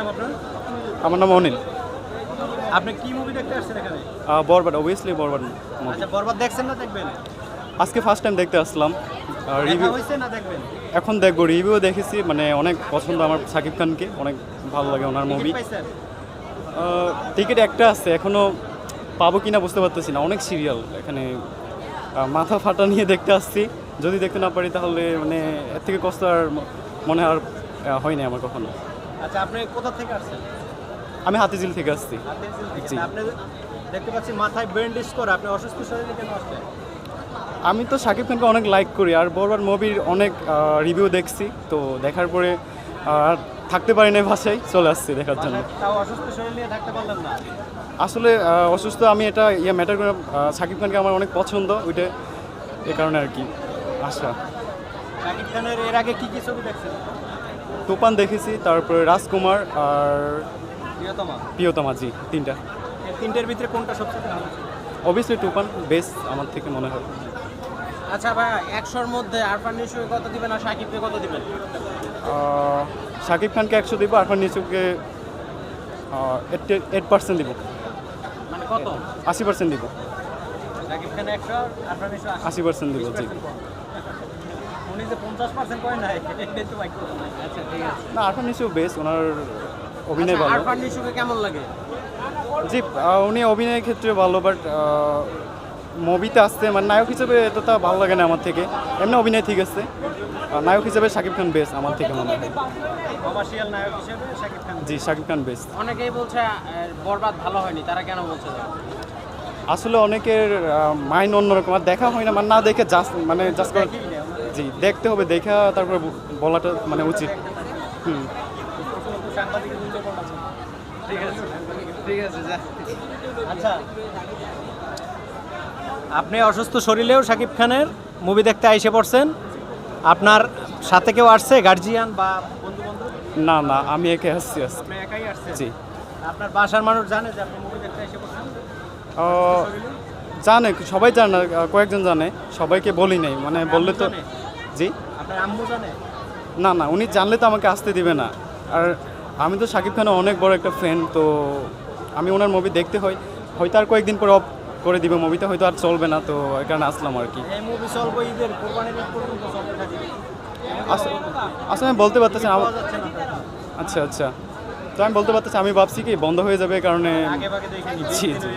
নাম আপনার? আমার নাম অনিল। আপনি কি মুভি দেখতে আসছেন এখানে? বরবাদ অবভিয়াসলি বরবাদ আচ্ছা বরবাদ দেখছেন না দেখবেন? আজকে ফার্স্ট টাইম দেখতে আসলাম। রিভিউ না দেখবেন? এখন দেখব রিভিউ দেখেছি মানে অনেক পছন্দ আমার সাকিব খানকে অনেক ভালো লাগে ওনার মুভি টিকিট একটা আছে এখনও পাবো কিনা বুঝতে পারতেছি না অনেক সিরিয়াল এখানে মাথা ফাটা নিয়ে দেখতে আসছি। যদি দেখতে না পারি তাহলে মানে এর থেকে কষ্ট আর মনে আর হয়নি আমার কখনো। আচ্ছা আপনি কোথা থেকে আসছেন? আমি হাতিঝিল থেকে আসছি। জি। আপনি দেখতে পাচ্ছি মাথায় ব্যান্ডেজ করে আপনি অসুস্থ শরীরে কেন আসলেন? আমি তো শাকিব খানকে অনেক লাইক করি আর বরবার মুভির অনেক রিভিউ দেখছি তো দেখার পরে আর থাকতে পারি না ভাষায় চলে আসছি দেখার জন্য। আসলে অসুস্থ আমি এটা ইয়ে ম্যাটার করে শাকিব খানকে আমার অনেক পছন্দ ওইটা এ কারণে আর কি আশা। শাকিব খানের এর আগে কি কি ছবি দেখছেন? তুফান দেখেছি তারপরে রাজকুমার আর প্রিয়তমা। প্রিয়তমা জি তিনটা। তিনটের ভিতরে কোনটা সবচেয়ে ভালো? অবভিয়াসলি তুফান বেস্ট আমার থেকে মনে হয়। আচ্ছা ভাই একশোর মধ্যে আরফান নিশুকে কত দিবেন আর সাকিবকে কত দিবেন শাকিব খানকে একশো দিব আরফান নিচুকে এইট পার্সেন্ট দিব। মানে কত? আশি পার্সেন্ট দিব। সাকিব খান একশো আরফান নিশু আশি। আশি পার্সেন্ট দিব জি। উনি যে পঞ্চাশ পার্সেন্ট করে নাই এটাই তো বাক্য আচ্ছা ঠিক আছে। না আরফান নিচু বেস্ট ওনার অভিনয় ভালো। আরফান নিশুকে কেমন লাগে? জি উনি অভিনয়ের ক্ষেত্রে ভালো বাট মুভিতে আসতে মানে নায়ক হিসেবে এতটা ভালো লাগে না আমার থেকে। এমনি অভিনয় ঠিক আছে। নায়ক হিসেবে শাকিব খান বেস্ট আমার থেকে মনে হয়। কমার্শিয়াল নায়ক হিসেবে শাকিব খান জি শাকিব খান বেস্ট অনেকেই বলছে বরবাদ ভালো হয়নি তারা কেন বলছে? আসলে অনেকের মাইন্ড অন্যরকম। আর দেখা হয় না মানে না দেখে জাস্ট মানে জাস্ট জি দেখতে হবে দেখা তারপরে বলাটা মানে উচিত। হুম। আচ্ছা। আপনি অসুস্থ শরীরেও শাকিব খানের মুভি দেখতে আইসে পড়ছেন। আপনার সাথে কেউ আসছে গার্জিয়ান বা বন্ধু বান্ধব না না আমি একে আসছি আসছি জি। আপনার বাসার মানুষ জানে যে আপনি মুভি দেখতে এসে পড়ছেন? জানে সবাই জানে না, কয়েকজন জানে সবাইকে বলি নাই মানে বললে তো জি? না না উনি জানলে তো আমাকে আসতে দিবে না। আর আমি তো শাকিব খানের অনেক বড় একটা ফ্রেন্ড তো আমি ওনার মুভি দেখতে হয় হয়তো আর কয়েকদিন পর অফ করে দিবে মুভিটা হয়তো আর চলবে না তো এই কারণে আসলাম আর কি। আসলে আমি বলতে পারতেছি। আচ্ছা আচ্ছা। তো আমি বলতে পারতেছি আমি ভাবছি কি বন্ধ হয়ে যাবে কারণে জি, জি।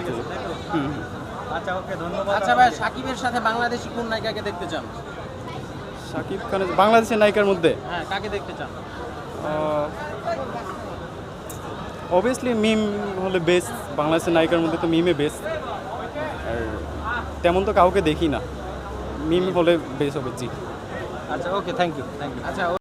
আচ্ছা ওকে ধন্যবাদ। আচ্ছা ভাই সাকিবের সাথে বাংলাদেশি কোন নায়িকাকে দেখতে চান? শাকিব খানের বাংলাদেশের নায়িকার মধ্যে? হ্যাঁ কাকে দেখতে চান? অবভিয়াসলি মিম হলে বেস্ট বাংলাদেশের নায়িকার মধ্যে তো মিমে বেস্ট আর তেমন তো কাউকে দেখি না। মিম হলে বেস্ট হবে জি। আচ্ছা okay thank you thank you আচ্ছা